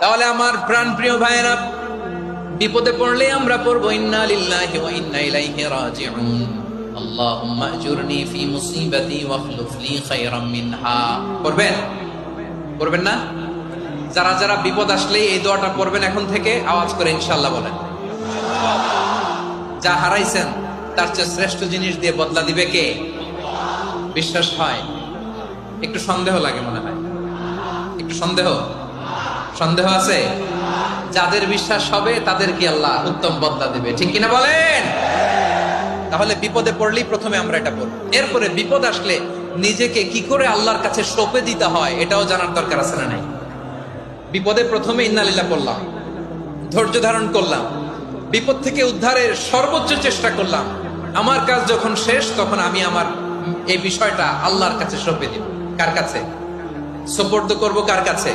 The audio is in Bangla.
তাহলে আমার প্রাণ প্রিয় ভাইয়েরা, বিপদে পড়লে আমরা পড়ব, ইন্না লিল্লাহি ওয়া ইন্না ইলাইহি রাজিউন। ফি মুসিবাতি ওয়াখলুফ লি খায়রাম মিনহা। পড়বেন? পড়বেন না? যারা যারা বিপদ আসলে এই দোয়াটা পড়বেন এখন থেকে, আওয়াজ করে ইনশাআল্লাহ বলেন। যা হারাইছেন, তার চেয়ে শ্রেষ্ঠ জিনিস দিয়ে বদলা দিবে কে? বিশ্বাস হয়? একটু সন্দেহ লাগে মনে হয়। একটু সন্দেহ? সন্দেহ আছে? যাদের বিশ্বাস হবে তাদের কি আল্লাহ উত্তম বদলা দেবে। ঠিক কিনা বলেন? তাহলে বিপদে পড়লেই প্রথমে আমরা এটা পড়ব এরপরে বিপদ আসলে নিজেকে কি করে আল্লাহর কাছে সঁপে দিতে হয়, এটাও জানার দরকার আছে না নাই? বিপদে প্রথমে ইন্নালিল্লাহ করলাম ধৈর্য ধারণ করলাম, বিপদ থেকে উদ্ধারের সর্বোচ্চ চেষ্টা করলাম। আমার কাজ যখন শেষ, তখন আমি আমার এই বিষয়টা আল্লাহর কাছে সঁপে দিব। কার কাছে? সোপর্দ করব কার কাছে?